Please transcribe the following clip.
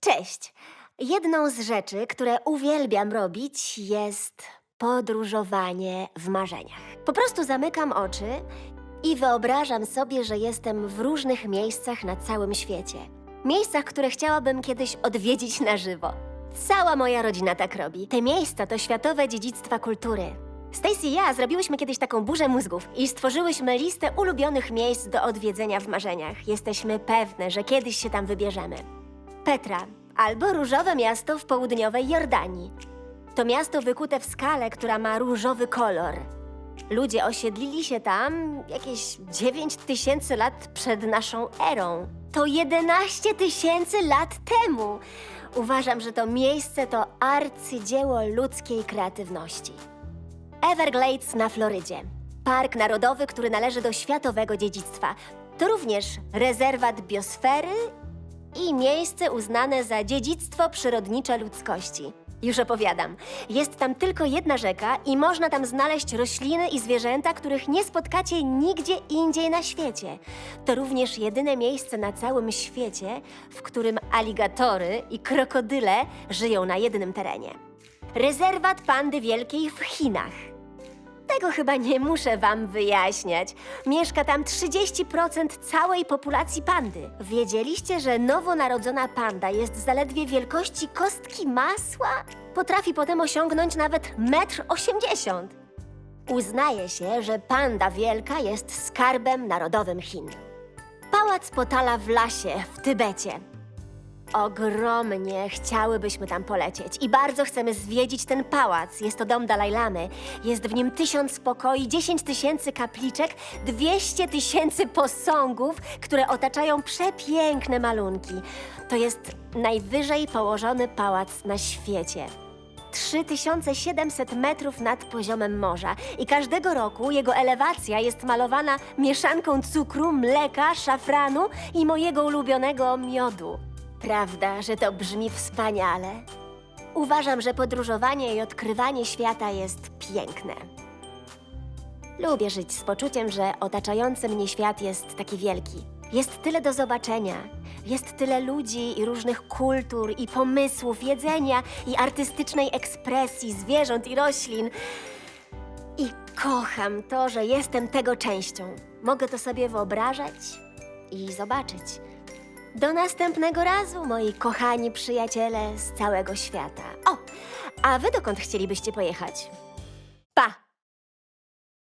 Cześć! Jedną z rzeczy, które uwielbiam robić, jest podróżowanie w marzeniach. Po prostu zamykam oczy i wyobrażam sobie, że jestem w różnych miejscach na całym świecie. Miejscach, które chciałabym kiedyś odwiedzić na żywo. Cała moja rodzina tak robi. Te miejsca to światowe dziedzictwa kultury. Stacy i ja zrobiłyśmy kiedyś taką burzę mózgów i stworzyłyśmy listę ulubionych miejsc do odwiedzenia w marzeniach. Jesteśmy pewne, że kiedyś się tam wybierzemy. Petra albo różowe miasto w południowej Jordanii. To miasto wykute w skale, która ma różowy kolor. Ludzie osiedlili się tam jakieś 9 tysięcy lat przed naszą erą. To 11 tysięcy lat temu. Uważam, że to miejsce to arcydzieło ludzkiej kreatywności. Everglades na Florydzie. Park narodowy, który należy do światowego dziedzictwa. To również rezerwat biosfery i miejsce uznane za dziedzictwo przyrodnicze ludzkości. Już opowiadam. Jest tam tylko jedna rzeka i można tam znaleźć rośliny i zwierzęta, których nie spotkacie nigdzie indziej na świecie. To również jedyne miejsce na całym świecie, w którym aligatory i krokodyle żyją na jednym terenie. Rezerwat pandy wielkiej w Chinach. Tego chyba nie muszę wam wyjaśniać. Mieszka tam 30% całej populacji pandy. Wiedzieliście, że nowonarodzona panda jest zaledwie wielkości kostki masła? Potrafi potem osiągnąć nawet 1,80 m. Uznaje się, że panda wielka jest skarbem narodowym Chin. Pałac Potala w lasie w Tybecie. Ogromnie chciałybyśmy tam polecieć i bardzo chcemy zwiedzić ten pałac. Jest to dom Dalajlamy. Jest w nim tysiąc pokoi, 10 tysięcy kapliczek, 200 tysięcy posągów, które otaczają przepiękne malunki. To jest najwyżej położony pałac na świecie. 3700 metrów nad poziomem morza i każdego roku jego elewacja jest malowana mieszanką cukru, mleka, szafranu i mojego ulubionego miodu. Prawda, że to brzmi wspaniale? Uważam, że podróżowanie i odkrywanie świata jest piękne. Lubię żyć z poczuciem, że otaczający mnie świat jest taki wielki. Jest tyle do zobaczenia. Jest tyle ludzi i różnych kultur i pomysłów, jedzenia i artystycznej ekspresji zwierząt i roślin. I kocham to, że jestem tego częścią. Mogę to sobie wyobrażać i zobaczyć. Do następnego razu, moi kochani przyjaciele z całego świata. O, a wy dokąd chcielibyście pojechać?